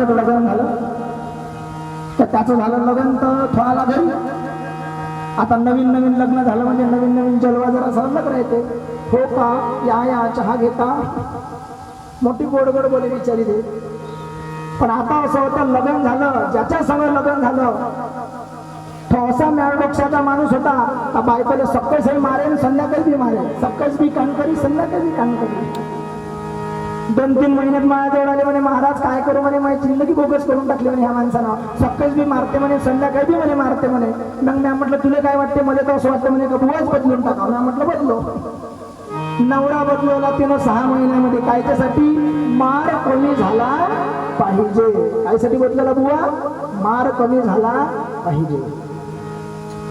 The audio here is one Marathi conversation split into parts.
लग्न झालं. तर त्याचं झालं लग्न तर थोडा घरी आता नवीन नवीन लग्न झालं म्हणजे नवीन नवीन जलवा जरा सहज राहते हो का? या या चहा घेता. मोठी गोड गोड बोले विचारी दे पण आता असं होतं लग्न झालं ज्याच्या संग लग्न झालं तो असा मॅळडोक्षाचा माणूस होता. का बायकोला सक्कस मारेन संध्याकाळी बी मारेल सक्कस बी कान करी संध्याकाळी बी कान करी. दोन तीन महिन्यात माझ्याजवळ आले म्हणे महाराज काय करू म्हणे? माझी जिंदगी बोगस करून टाकली म्हणे ह्या माणसानं. सक्कस बी मारते म्हणे संध्याकाळी बी म्हणे मारते म्हणे. मग मी म्हटलं तुला काय वाटते? मला तर असं वाटतं म्हणे का बुवाच बदलून टाकावं मी म्हटलं बदलो. नवरा बदलवला तिनं सहा महिन्यामध्ये. कायच्यासाठी मार कमी झाला पाहिजे. कायसाठी बदलला बुवा? मार कमी झाला पाहिजे.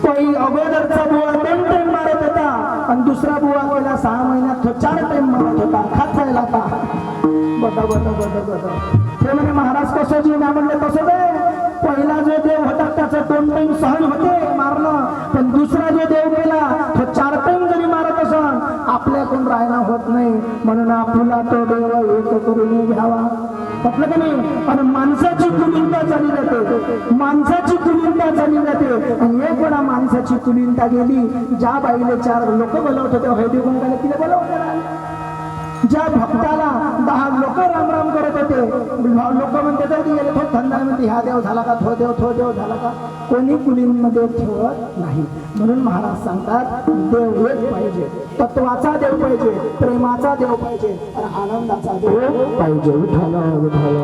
पै अगोदरचा बुवा दोन टाइम मारत होता. आणि दुसरा बुवा गेला सहा महिन्यात तो चार टाइम मारत होता. खात जायला आता बटा बटा बटा ते म्हणे महाराज कसं जीव ना म्हणलं कसं दे. पहिला जो देव होता त्याचं दोन टाईम सहन होते मारणं पण दुसरा जो देव गेला तो चार टाईम जरी मारत असन आपल्याकडून राहणं होत नाही. म्हणून आपला तो देव एक करून घ्यावा. म्हटलं का नाही? आणि माणसाची कुलिनता चालली जाते. माणसाची कुलिनता चालली जाते. आणि एक वेळा माणसाची कुलिनता गेली ज्या बाईले चार लोक बोलवत होते हळदी गुंडाला तिला बोलवत ज्या भक्ताला दहा लोक राम राम करत होते लोक म्हणते जाऊ गेले याला थोड थंड म्हणते हा देव झाला का थो देव थो देव झाला का? कोणी कुलींमध्ये ठेवत नाही. म्हणून महाराज सांगतात देव एक पाहिजे तत्वाचा देव पाहिजे प्रेमाचा देव पाहिजे आणि आनंदाचा देव पाहिजे. विठ्ठल विठ्ठल